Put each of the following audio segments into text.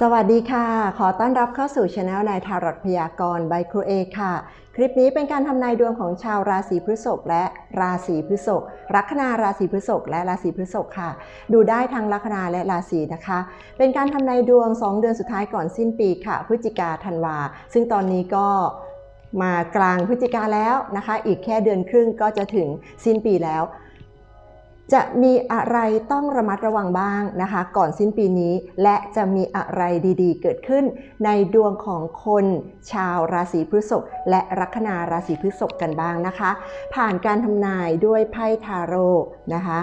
สวัสดีค่ะ ขอต้อนรับเข้าสู่ช anel นายทารอตพยากรณ์บครูเอค่ะ คลิปนี้เป็นการทำนายดวงของชาวราศีพฤษภและราศีพฤษภลัคนาราศีพฤษภและราศีพฤษภค่ะ ดูได้ทั้งลัคนาและราศีนะคะ เป็นการทำนายดวง 2 เดือนสุดท้ายก่อนสิ้นปีค่ะ พฤศจิกาธันวา ซึ่งตอนนี้ก็มากลางพฤศจิกาแล้วนะคะ อีกแค่เดือนครึ่งก็จะถึงสิ้นปีแล้ว จะมีอะไรต้องระมัดระวังบ้างนะคะ ก่อนสิ้นปีนี้ และจะมีอะไรดีๆ เกิดขึ้น ในดวงของคนชาวราศีพฤษภและลัคนาราศีพฤษภกันบ้างนะคะ ผ่านการทำนายด้วยไพ่ทาโร่นะคะ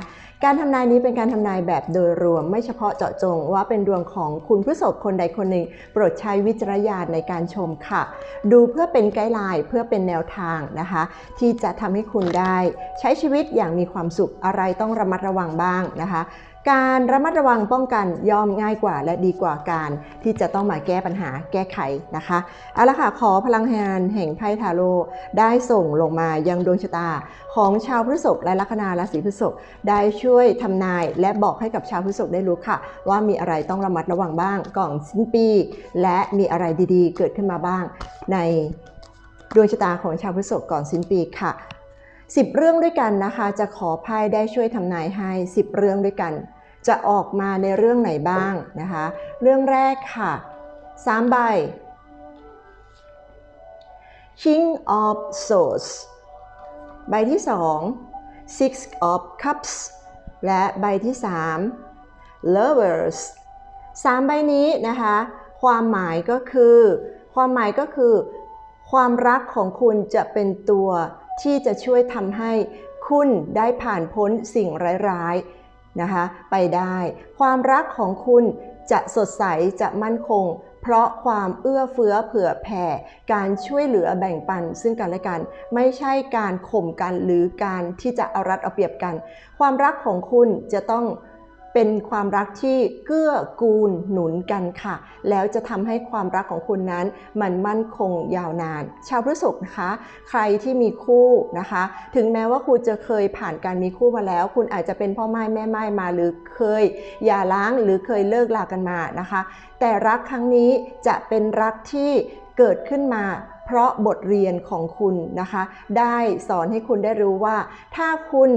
การทำนายนี้เป็นการทำนายแบบโดยรวม ไม่เฉพาะเจาะจงว่าเป็นดวงของคุณผู้ศพคนใดคนหนึ่ง โปรดใช้วิจารณญาณในการชมค่ะ ดูเพื่อเป็นไกด์ไลน์เพื่อเป็นแนวทางนะคะ ที่จะทำให้คุณได้ ใช้ชีวิตอย่างมีความสุขอะไรต้องระมัดระวังบ้างนะคะ การระมัดระวังป้องกันย่อมง่ายกว่าและดีกว่าการที่จะต้องมาแก้ปัญหาแก้ไขนะคะเอาละค่ะขอพลังงานแห่งไพ่ทาโร่ได้ส่งลงมายังดวงชะตา ของชาวพฤษภและลัคนาราศีพฤษภได้ช่วยทำนายและบอกให้กับชาวพฤษภได้รู้ค่ะ ว่ามีอะไรต้องระมัดระวังบ้างก่อนสิ้นปี และมีอะไรดีๆ เกิดขึ้นมาบ้าง ในดวงชะตาของชาวพฤษภก่อนสิ้นปีค่ะ10เรื่องด้วยกันนะคะ จะขอไพ่ได้ช่วยทำนายให้10เรื่องด้วยกัน จะออกมาในเรื่องไหนบ้างนะคะ เรื่องแรกค่ะ3ใบ King of Swords ใบที่ 2 Six of Cups และใบที่ 3 Lovers 3 ใบนี้นะคะ ความหมายก็คือ ความหมายก็คือ ความรักของคุณจะเป็นตัวที่จะช่วยทำให้คุณได้ผ่านพ้นสิ่งร้ายๆ นะคะไปได้ ความรักของคุณจะสดใสจะมั่นคง เพราะความเอื้อเฟื้อเผื่อแผ่ การช่วยเหลือแบ่งปัน ซึ่งกันและกัน ไม่ใช่การข่มกันหรือการที่จะเอารัดเอาเปรียบกัน ความรักของคุณจะต้อง เป็นความรักที่เกื้อกูลหนุนกันค่ะ แล้วจะทำให้ความรักของคุณนั้น มันมั่นคงยาวนาน ชาวพฤษภนะคะ ใครที่มีคู่นะคะ ถึงแม้ว่าคุณจะเคยผ่านการมีคู่มาแล้ว คุณอาจจะเป็นพ่อไม้แม่ไม้มาหรือเคยหย่าร้างหรือเคยเลิกลากันมานะคะ แต่รักครั้งนี้จะเป็นรักที่เกิดขึ้นมาเพราะบทเรียนของคุณนะคะ ได้สอนให้คุณได้รู้ว่า ถ้าคุณ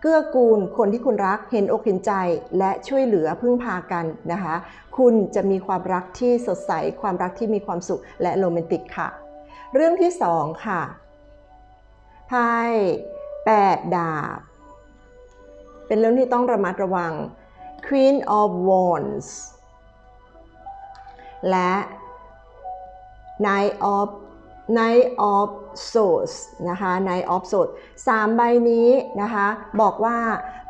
เกื้อกูลคนที่คุณรักเห็นอกเห็นใจและช่วยเหลือพึ่งพากันนะคะ คุณจะมีความรักที่สดใส ความรักที่มีความสุขและโรแมนติกค่ะ เรื่องที่สองค่ะไพ่แปดดาบ เป็นเรื่องที่ต้องระมัดระวัง Queen of Wands และ Knight of Knight of Swords นะคะ Knight of Swords สามใบนี้นะคะ บอกว่า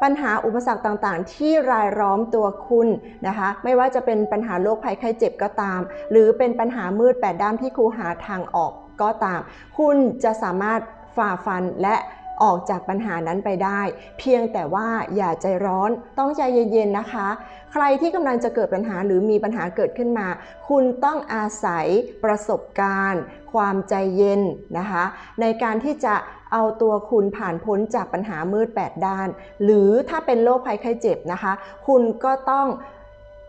ปัญหาอุปสรรคต่างๆ ที่รายล้อมตัวคุณนะคะ ไม่ว่าจะเป็นปัญหาโรคภัยไข้เจ็บก็ตาม หรือเป็นปัญหามืดแปดด้านที่ครูหาทางออกก็ตาม คุณจะสามารถฝ่าฟันและ ออกจากปัญหานั้นไปได้ เพียงแต่ว่าอย่าใจร้อนต้องใจเย็นๆนะคะ ใครที่กำลังจะเกิดปัญหาหรือมีปัญหาเกิดขึ้นมา คุณต้องอาศัยประสบการณ์ ความใจเย็นนะคะ ในการที่จะเอาตัวคุณผ่านพ้นจากปัญหามืด 8 ด้าน หรือถ้าเป็นโรคภัยไข้เจ็บนะคะ คุณก็ต้อง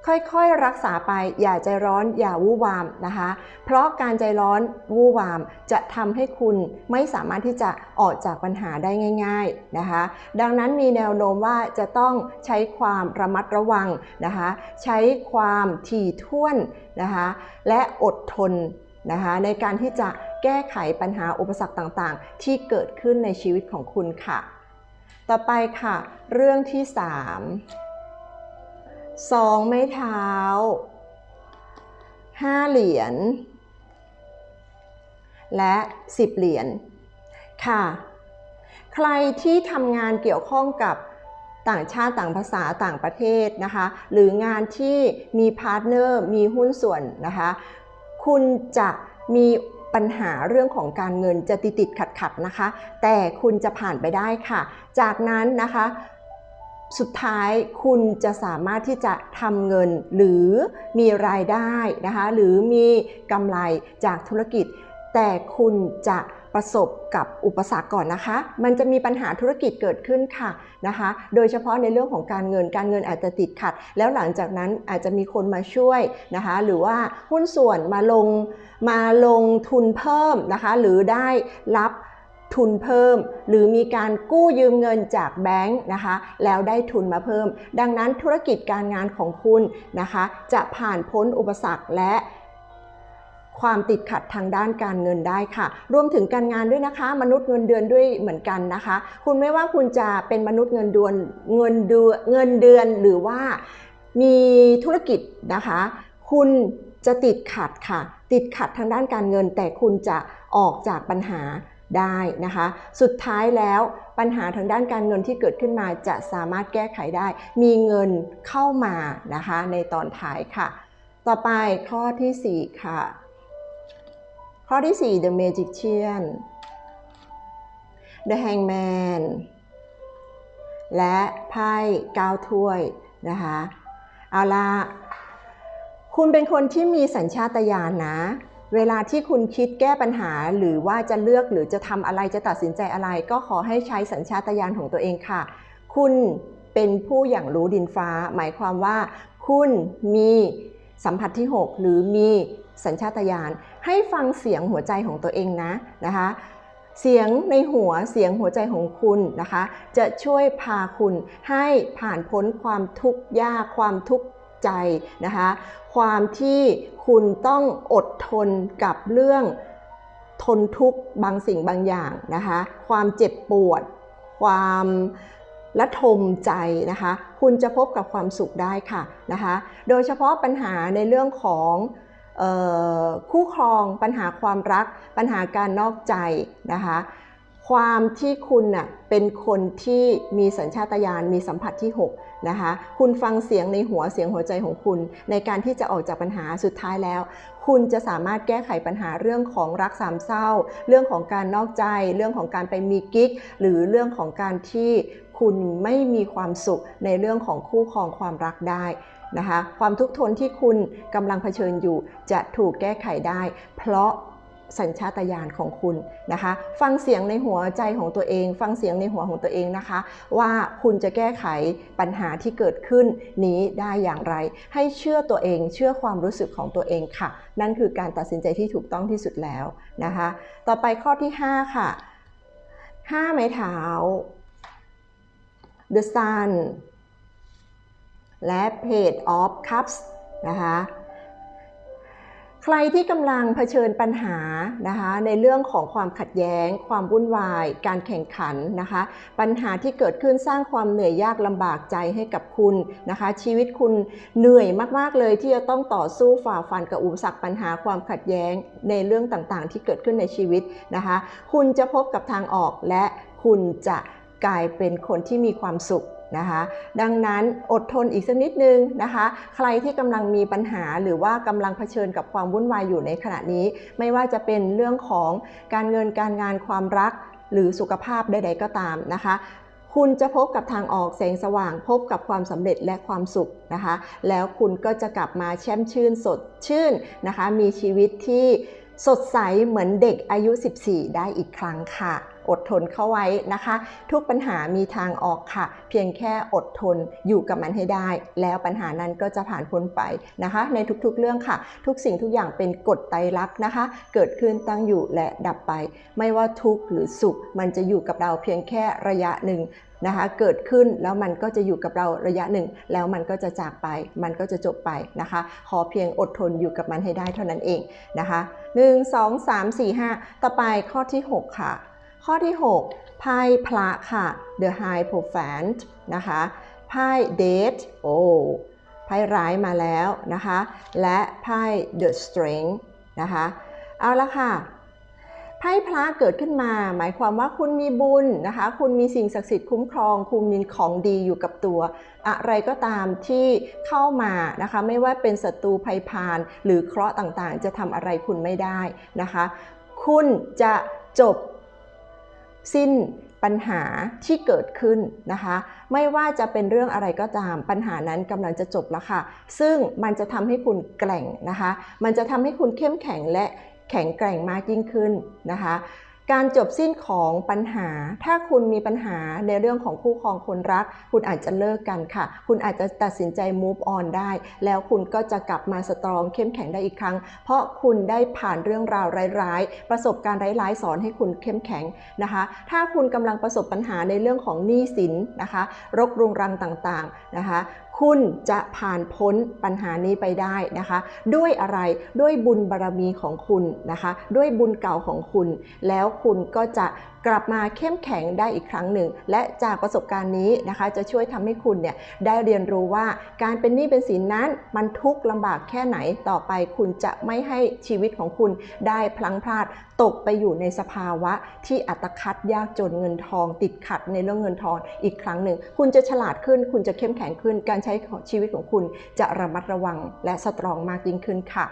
ค่อยๆ รักษาไปอย่าใจร้อนอย่าวู่วามนะคะ เพราะการใจร้อนวู่วามจะทำให้คุณไม่สามารถที่จะออกจากปัญหาได้ง่าย ๆนะคะ ดังนั้นมีแนวโน้มว่าจะต้องใช้ความระมัดระวังนะคะ ใช้ความถี่ถ้วนนะคะและอดทนนะคะในการที่จะแก้ไขปัญหาอุปสรรคต่างๆ ที่เกิดขึ้นในชีวิตของคุณค่ะ ต่อไปค่ะ เรื่องที่ 3 สองไม้เท้าห้าเหรียญและสิบเหรียญค่ะ ใครที่ทำงานเกี่ยวข้องกับต่างชาติต่างภาษาต่างประเทศนะคะ หรืองานที่มีพาร์ทเนอร์มีหุ้นส่วนนะคะ คุณจะมีปัญหาเรื่องของการเงินจะติดติดขัดขัดนะคะ แต่คุณจะผ่านไปได้ค่ะ จากนั้นนะคะ สุดท้ายคุณจะสามารถที่จะทำเงินหรือมีรายได้นะคะหรือมีกำไรจากธุรกิจ แต่คุณจะประสบกับอุปสรรคก่อนนะคะ มันจะมีปัญหาธุรกิจเกิดขึ้นค่ะนะคะ โดยเฉพาะในเรื่องของการเงิน การเงินอาจจะติดขัด แล้วหลังจากนั้นอาจจะมีคนมาช่วยนะคะ หรือว่าหุ้นส่วนมาลงมาลงทุนเพิ่มนะคะ หรือได้รับ ทุนเพิ่ม หรือมีการกู้ยืมเงินจากแบงค์นะคะ แล้วได้ทุนมาเพิ่ม ดังนั้นธุรกิจการงานของคุณนะคะ จะผ่านพ้นอุปสรรคและความติดขัดทางด้านการเงินได้ค่ะ รวมถึงการงานด้วยนะคะ มนุษย์เงินเดือนด้วยเหมือนกันนะคะ คุณไม่ว่าคุณจะเป็นมนุษย์เงินเดือนเงินเดือนเงินเดือนหรือว่ามีธุรกิจนะคะ คุณจะติดขัดค่ะ ติดขัดทางด้านการเงิน แต่คุณจะออกจากปัญหา ได้นะคะ สุดท้ายแล้วปัญหาทางด้านการเงินที่เกิดขึ้นมาจะสามารถแก้ไขได้ มีเงินเข้ามานะคะในตอนท้ายค่ะ ต่อไปข้อทีสี่4 ค่ะ ข้อที่ 4 The Magician The Hangman และไพ่9ถ้วยนะคะ เอาละคุณเป็นคนที่มีสัญชาตญาณนะ เวลาที่คุณคิดแก้ปัญหาหรือว่าจะเลือกหรือจะทำอะไรจะตัดสินใจอะไร ก็ขอให้ใช้สัญชาตญาณของตัวเองค่ะ คุณเป็นผู้อย่างรู้ดินฟ้า หมายความว่า คุณมีสัมผัสที่ 6 หรือมีสัญชาตญาณให้ฟังเสียงหัวใจของตัวเองนะนะคะ เสียงในหัวเสียงหัวใจของคุณนะคะ จะช่วยพาคุณให้ผ่านพ้นความทุกข์ยากความทุกข์ ใจนะคะ ความที่คุณต้องอดทนกับเรื่องทนทุกข์บางสิ่งบางอย่างนะคะ ความเจ็บปวด ความละทมใจนะคะ คุณจะพบกับความสุขได้ค่ะนะคะ โดยเฉพาะปัญหาในเรื่องของออคู่ครองปัญหาความรัก ปัญหาการนอกใจนะคะ ความที่คุณน่ะเป็นคนที่มีสัญชาตญาณมีสัมผัสที่ 6 นะคะ คุณฟังเสียงในหัวเสียงหัวใจของคุณ ในการที่จะออกจากปัญหาสุดท้ายแล้ว คุณจะสามารถแก้ไขปัญหาเรื่องของรักสามเศร้า เรื่องของการนอกใจ เรื่องของการไปมีกิ๊ก หรือเรื่องของการที่คุณไม่มีความสุขในเรื่องของคู่ครองความรักได้นะคะ ความทุกข์ทนที่คุณกำลังเผชิญอยู่จะถูกแก้ไขได้ เพราะ สัญชาตญาณของคุณนะคะ ฟังเสียงในหัวใจของตัวเอง ฟังเสียงในหัวของตัวเองนะคะ ว่าคุณจะแก้ไขปัญหาที่เกิดขึ้นนี้ได้อย่างไร ให้เชื่อตัวเอง เชื่อความรู้สึกของตัวเองค่ะ นั่นคือการตัดสินใจที่ถูกต้องที่สุดแล้วนะคะ ต่อไปข้อที่ 5 ค่ะ 5 ไม้เท้า The Sun และ Page of Cups นะคะ ใครที่กำลังเผชิญปัญหานะคะในเรื่องของความขัดแย้ง ความวุ่นวาย การแข่งขันนะคะ ปัญหาที่เกิดขึ้นสร้างความเหนื่อยยากลำบากใจให้กับคุณนะคะ ชีวิตคุณเหนื่อยมากๆเลยที่จะต้องต่อสู้ฝ่าฟันกับอุปสรรคปัญหาความขัดแย้งในเรื่องต่างๆ ที่เกิดขึ้นในชีวิตนะคะ คุณจะพบกับทางออกและคุณจะกลายเป็นคนที่มีความสุข นะคะ ดังนั้นอดทนอีกสักนิดนึงนะคะ ใครที่กำลังมีปัญหาหรือว่ากำลังเผชิญกับความวุ่นวายอยู่ในขณะนี้ ไม่ว่าจะเป็นเรื่องของการเงินการงานความรัก หรือสุขภาพใด ๆ ก็ตามนะคะคุณจะพบกับทางออกแสงสว่าง พบกับความสำเร็จและความสุขนะคะ แล้วคุณก็จะกลับมาแช่มชื่นสดชื่นนะคะ มีชีวิตที่สดใสเหมือนเด็กอายุ 14 ได้อีกครั้งค่ะ อดทนเข้าไว้นะคะ ทุกปัญหามีทางออกค่ะ เพียงแค่อดทนอยู่กับมันให้ได้ แล้วปัญหานั้นก็จะผ่านพ้นไปนะคะ ในทุกๆเรื่องค่ะ ทุกสิ่งทุกอย่างเป็นกฎไตรลักษณ์นะคะ เกิดขึ้นตั้งอยู่และดับไป ไม่ว่าทุกข์หรือสุข มันจะอยู่กับเราเพียงแค่ระยะหนึ่งนะคะเกิดขึ้นแล้วมันก็จะอยู่กับเราระยะหนึ่ง แล้วมันก็จะจากไป มันก็จะจบไปนะคะ ขอเพียงอดทนอยู่กับมันให้ได้เท่านั้นเองนะคะ 1 2 3 4 5 ต่อไปข้อที่ 6 ค่ะ ข้อที่ 6 ไพ่พระค่ะ The High Profant นะคะไพ่ Date โอ้ไพ่ร้ายมาแล้วนะคะ และไพ่ The Strength นะคะ เอาละค่ะไพ่พระเกิดขึ้นมา หมายความว่าคุณมีบุญนะคะ คุณมีสิ่งศักดิ์สิทธิ์คุ้มครอง คุณมีของดีอยู่กับตัว อะไรก็ตามที่เข้ามานะคะ ไม่ว่าเป็นศัตรูภัยพานหรือเคราะห์ต่างๆ จะทำอะไรคุณไม่ได้นะคะ คุณจะจบ สิ้นปัญหาที่เกิดขึ้นนะคะ ไม่ว่าจะเป็นเรื่องอะไรก็ตาม ปัญหานั้นกำลังจะจบแล้วค่ะ ซึ่งมันจะทำให้คุณแกร่งนะคะ มันจะทำให้คุณเข้มแข็งและแข็งแกร่งมากยิ่งขึ้นนะคะ การจบสิ้นของปัญหา ถ้าคุณมีปัญหาในเรื่องของคู่ครองคนรัก คุณอาจจะเลิกกันค่ะ คุณอาจจะตัดสินใจ move on ได้ แล้วคุณก็จะกลับมาสตรองเข้มแข็งได้อีกครั้ง เพราะคุณได้ผ่านเรื่องราวร้ายๆ ประสบการณ์ร้ายๆ สอนให้คุณเข้มแข็งนะคะ ถ้าคุณกำลังประสบปัญหาในเรื่องของหนี้สินนะคะ รกรุงรังต่างๆนะคะ คุณจะผ่านพ้นปัญหานี้ไปได้นะคะ ด้วยอะไรด้วยบุญบารรมีของคุณนะคะ ด้วยบุญเก่าของคุณ แล้วคุณก็จะกลับมาเข้มแข็งได้อีกครั้งหนึ่ง และจากประสบการณ์นี้นะคะ จะช่วยทำให้คุณเนี่ยได้เรียนรู้ว่าการเป็นหนี้เป็นสินนั้นมันทุกข์ลำบากแค่ไหนต่อไป คุณจะไม่ให้ชีวิตของคุณได้พลังพลาดตกไปอยู่ในสภาวะที่อัตคัดยากจนเงินทอง ติดขัดในเรื่องเงินทองอีกครั้งหนึ่ง คุณจะฉลาดขึ้น คุณจะเข้มแข็งขึ้น การใช้ชีวิตของคุณจะระมัดระวังและสตรองมากยิ่งขึ้นค่ะ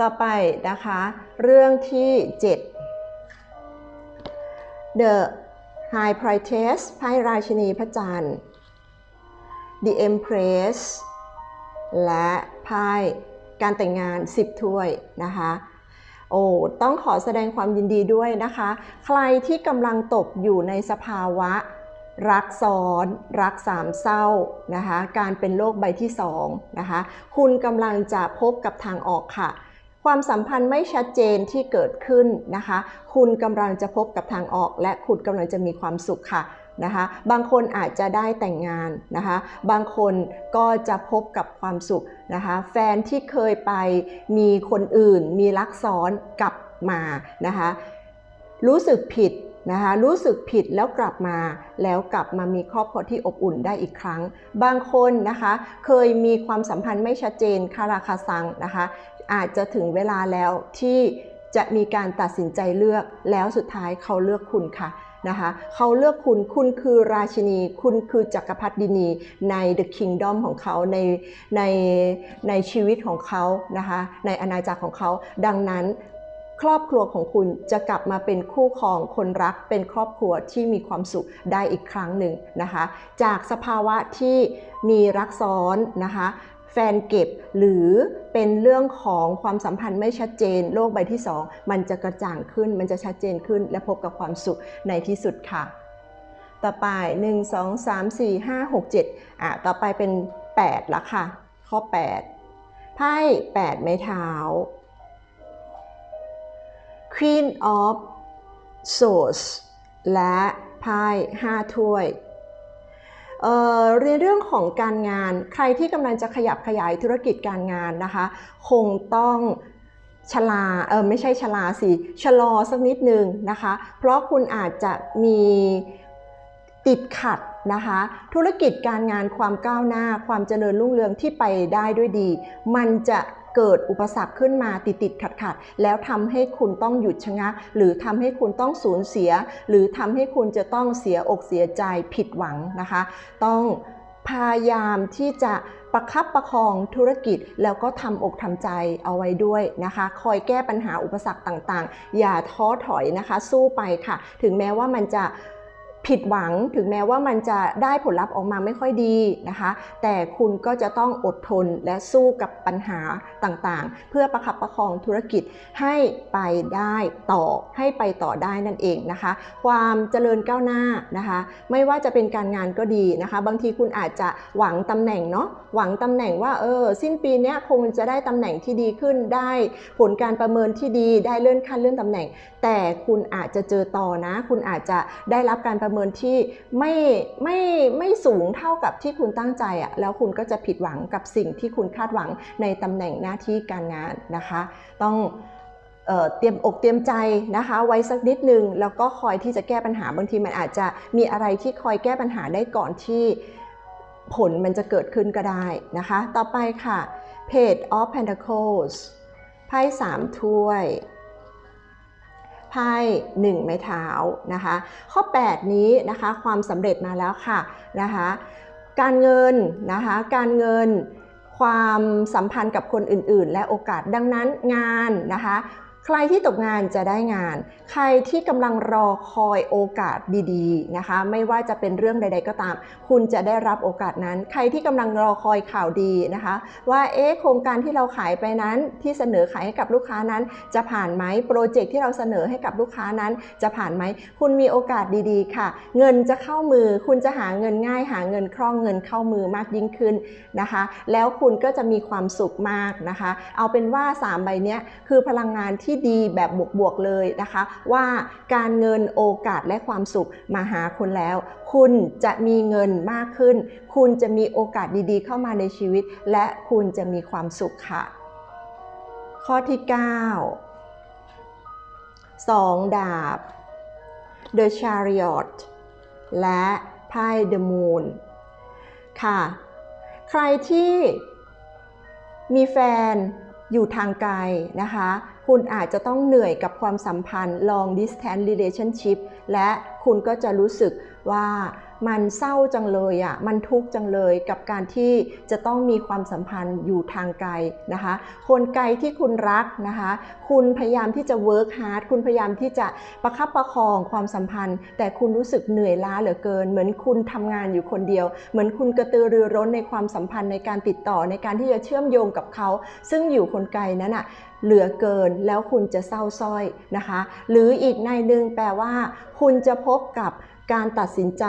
ต่อไปนะคะ เรื่องที่ 7 The High Priestess ไพ่ราชินีพระจันทร์ The Empress และไพ่การแต่งงาน 10 ถ้วยนะคะโอ้ต้องขอแสดงความยินดีด้วยนะคะ ใครที่กำลังตกอยู่ในสภาวะ รักซ้อนรักสามเศร้านะคะ การเป็นโรคใบที่2นะคะ คุณกำลังจะพบกับทางออกค่ะ ความสัมพันธ์ไม่ชัดเจนที่เกิดขึ้นนะคะ คุณกำลังจะพบกับทางออก และคุณกำลังจะมีความสุขค่ะนะคะ บางคนอาจจะได้แต่งงานนะคะ บางคนก็จะพบกับความสุขนะคะ แฟนที่เคยไปมีคนอื่น มีรักซ้อนกลับมานะคะ รู้สึกผิดนะคะรู้สึกผิดแล้วกลับมาแล้วกลับมามีครอบครัวที่อบอุ่นได้อีกครั้ง บางคนนะคะเคยมีความสัมพันธ์ไม่ชัดเจนคาราคาซังนะคะ อาจจะถึงเวลาแล้วที่จะมีการตัดสินใจเลือกแล้วสุดท้ายเขาเลือกคุณค่ะนะคะเขาเลือกคุณคุณคือราชินี คุณคือจักรพรรดินีใน The Kingdom ของเขาในในในชีวิตของเขานะคะในอาณาจักรของเขา ดังนั้นครอบครัวของคุณจะกลับมาเป็นคู่ครองคนรักเป็นครอบครัวที่มีความสุขได้อีกครั้งหนึ่งนะคะ จากสภาวะที่มีรักซ้อนนะคะ แฟนเก็บหรือเป็นเรื่องของความสัมพันธ์ไม่ชัดเจน โลกใบที่ 2 มันจะกระจ่างขึ้น มันจะชัดเจนขึ้น และพบกับความสุขในที่สุดค่ะ ต่อไป 1 2 3 4 5 6 7อะต่อไปเป็น 8ละค่ะ ข้อ 8 ไพ่ 8 ไม้เท้า Queen of Swords และไพ่5ถ้วย ในเรื่องของการงานใครที่กำลังจะขยับขยายธุรกิจการงานนะคะ คงต้องชะลาเออไม่ใช่ชะลาสิชะลอสักนิดนึงนะคะ เพราะคุณอาจจะมีติดขัด นะคะ ธุรกิจการงานความก้าวหน้า ความเจริญรุ่งเรืองที่ไปได้ด้วยดี มันจะเกิดอุปสรรคขึ้นมาติดติดขัดขัดแล้วทำให้คุณต้องหยุดชะงัก หรือทำให้คุณต้องสูญเสีย หรือทำให้คุณจะต้องเสียอกเสียใจผิดหวังนะคะ ต้องพยายามที่จะประคับประคองธุรกิจแล้วก็ทำอกทำใจเอาไว้ด้วยนะคะ คอยแก้ปัญหาอุปสรรคต่างๆ อย่าท้อถอยนะคะ สู้ไปค่ะ ถึงแม้ว่ามันจะ ผิดหวังถึงแม้ว่ามันจะได้ผลลัพธ์ออกมาไม่ค่อยดีนะคะ แต่คุณก็จะต้องอดทนและสู้กับปัญหาต่างๆ เพื่อประคับประคองธุรกิจให้ไปได้ต่อให้ไปต่อได้นั่นเองนะคะ ความเจริญก้าวหน้านะคะ ไม่ว่าจะเป็นการงานก็ดีนะคะ บางทีคุณอาจจะหวังตำแหน่งเนาะหวังตำแหน่งว่าเออสิ้นปีนี้คงจะได้ตำแหน่งที่ดีขึ้นได้ ผลการประเมินที่ดีได้เลื่อนขั้นเลื่อนตำแหน่ง แต่คุณอาจจะเจอต่อนะ คุณอาจจะได้รับการประเมินที่ไม่ไม่ไม่สูงเท่ากับที่คุณตั้งใจอะ่ะแล้วคุณก็จะผิดหวังกับสิ่งที่คุณคาดหวังในตำแหน่งหน้าที่การงานนะคะ ต้องเอ่อเตรียมอกเตรียมใจนะคะไว้สักนิดนึง แล้วก็คอยที่จะแก้ปัญหาบางทีมันอาจจะมีอะไรที่คอยแก้ปัญหาได้ก่อนที่ผลมันจะเกิดขึ้นก็ได้นะคะ ต่อไปค่ะ Page of Pentacles ไพ่สามถ้วย ไพ่หนึ่งไม้เท้านะคะ ข้อ 8 นี้นะคะความสำเร็จมาแล้วค่ะนะคะการเงินนะคะการเงินความสัมพันธ์กับคนอื่น ๆ และโอกาสดังนั้นงานนะคะ ใครที่ตกงานจะได้งาน ใครที่กำลังรอคอยโอกาสดีๆนะคะ ไม่ว่าจะเป็นเรื่องใด ๆ ก็ตาม คุณจะได้รับโอกาสนั้น ใครที่กำลังรอคอยข่าวดีนะคะ ว่าเอ๊ะโครงการที่เราขายไปนั้นที่เสนอขายให้กับลูกค้านั้น จะผ่านไหมโปรเจกต์ที่เราเสนอให้กับลูกค้านั้น จะผ่านไหมคุณมีโอกาสดีๆ ค่ะ เงินจะเข้ามือ คุณจะหาเงินง่าย หาเงินคล่องเงินเข้ามือมากยิ่งขึ้นนะคะ แล้วคุณก็จะมีความสุขมากนะคะ เอาเป็นว่า 3 ใบเนี้ยคือพลังงานที่ดีแบบบวกๆเลยนะคะ ว่าการเงินโอกาสและความสุขมาหาคุณแล้ว คุณจะมีเงินมากขึ้น คุณจะมีโอกาสดีๆ เข้ามาในชีวิต และคุณจะมีความสุขค่ะ ข้อที่ 9 2 ดาบ The Chariot และไพ่ The Moon ค่ะ ใครที่มีแฟนอยู่ทางไกลนะคะ คุณอาจจะต้องเหนื่อยกับความสัมพันธ์ long distance relationship และคุณก็จะรู้สึกว่า มันเศร้าจังเลยอะ่ะมันทุกข์จังเลยกับการที่จะต้องมีความสัมพันธ์อยู่ทางไกลนะคะ คนไกลที่คุณรักนะคะ คุณพยายามที่จะ work hard คุณพยายามที่จะประคับประคองความสัมพันธ์ แต่คุณรู้สึกเหนื่อยล้าเหลือเกิน เหมือนคุณทำงานอยู่คนเดียว เหมือนคุณกระตือรือร้นในความสัมพันธ์ในการติดต่อในการที่จะเชื่อมโยงกับเขา ซึ่งอยู่คนไกลนั้นอะเหลือเกินแล้วคุณจะเศร้าส้อยนะคะ หรืออีกในหนึ่งแปลว่า คุณจะพบกับ การตัดสินใจ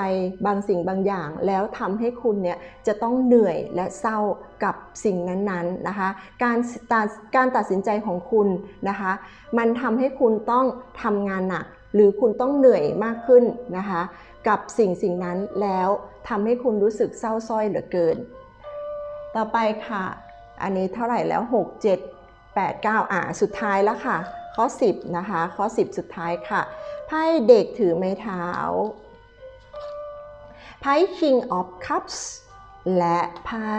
บางสิ่งบางอย่าง แล้วทำให้คุณเนี่ยจะต้องเหนื่อยและเศร้ากับสิ่งนั้นๆนะคะการตัดการตัดสินใจของคุณนะคะมันทำให้คุณต้องทำงานหนัก หรือคุณต้องเหนื่อยมากขึ้นนะคะกับสิ่งสิ่งนั้นแล้วทำให้คุณรู้สึกเศร้าส้อยเหลือเกิน ต่อไปค่ะ อันนี้เท่าไหร่แล้ว 6 7 8 9อ่าสุดท้ายแล้วค่ะข้อ 10 นะคะ ข้อ 10 สุดท้ายค่ะ ไพ่เด็กถือไม้เท้า King of Cups และไพ่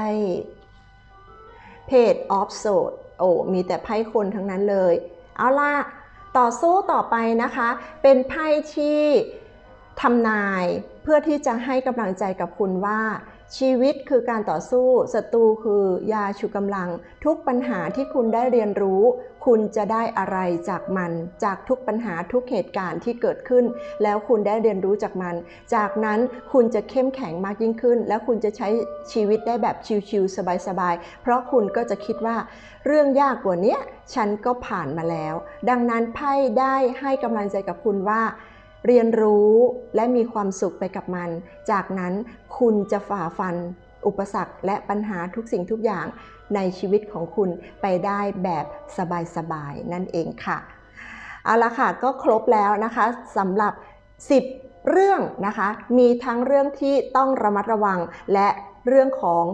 Page of Swords โอ้ มีแต่ไพ่คนทั้งนั้นเลย เอาล่ะ ต่อสู้ต่อไปนะคะ เป็นไพ่ที่ทำนายเพื่อที่จะให้กำลังใจกับคุณว่าชีวิตคือการต่อสู้ศัตรูคือยาชูกำลัง ทุกปัญหาที่คุณได้เรียนรู้ คุณจะได้อะไรจากมันจากทุกปัญหาทุกเหตุการณ์ที่เกิดขึ้น แล้วคุณได้เรียนรู้จากมัน จากนั้นคุณจะเข้มแข็งมากยิ่งขึ้น แล้วคุณจะใช้ชีวิตได้แบบชิลๆสบายๆ เพราะคุณก็จะคิดว่า เรื่องยากกว่านี้ฉันก็ผ่านมาแล้ว ดังนั้นไพ่ได้ให้กำลังใจกับคุณว่าเรียนรู้และมีความสุขไปกับมัน จากนั้นคุณจะฝ่าฟัน อุปสรรคและปัญหาทุกสิ่งทุกอย่าง ในชีวิตของคุณไปได้แบบสบายๆนั่นเองค่ะ เอาละค่ะก็ครบแล้วนะคะสำหรับ 10 เรื่องนะคะ มีทั้งเรื่องที่ต้องระมัดระวังและเรื่องของ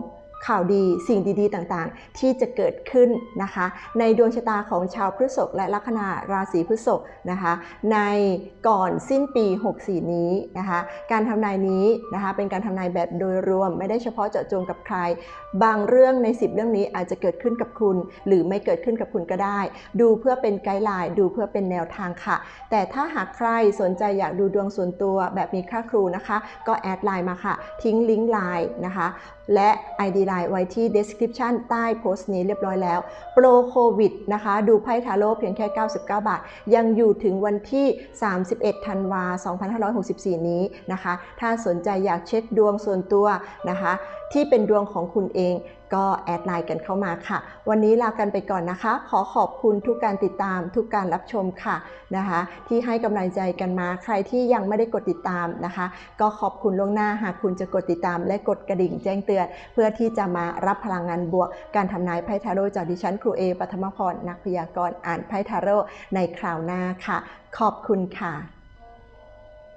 ข่าวดีสิ่งดีๆต่างๆ ที่จะเกิดขึ้นนะคะ ในดวงชะตาของชาวพฤษภและลัคนาราศีพฤษภนะคะ ในก่อนสิ้นปี 64 นี้นะคะ การทำนายนี้นะคะเป็นการทำนายแบบโดยรวม ไม่ได้เฉพาะเจาะจงกับใคร บางเรื่องใน 10 เรื่องนี้อาจจะเกิดขึ้นกับคุณ หรือไม่เกิดขึ้นกับคุณก็ได้ ดูเพื่อเป็นไกด์ไลน์ดูเพื่อเป็นแนวทางค่ะ แต่ถ้าหากใครสนใจอยากดูดวงส่วนตัวแบบมีค่าครูนะคะ ก็แอดไลน์มาค่ะ ทิ้งลิงก์ไลน์นะคะและ ID Line ไว้ที่ description ใต้โพสต์นี้เรียบร้อยแล้ว โปรโควิดนะคะ ดูไพ่ทาโร่เพียงแค่ 99 บาท ยังอยู่ถึงวันที่ 31 ธันวา 2564 นี้นะคะ ถ้าสนใจอยากเช็คดวงส่วนตัวนะคะ ที่เป็นดวงของคุณเอง ก็แอดไลน์กันเข้ามาค่ะ วันนี้ลากันไปก่อนนะคะ ขอขอบคุณทุกการติดตามทุกการรับชมค่ะนะคะ ที่ให้กำลังใจกันมาใครที่ยังไม่ได้กดติดตามนะคะ ก็ขอบคุณล่วงหน้าหากคุณจะกดติดตาม และกดกระดิ่งแจ้งเตือน เพื่อที่จะมารับพลังงานบวก การทำนายไพ่ทาโร่จากดิฉันครูเอปัทมพรนักพยากรณ์อ่านไพ่ทาโร่ในคราวหน้าค่ะ ขอบคุณค่ะ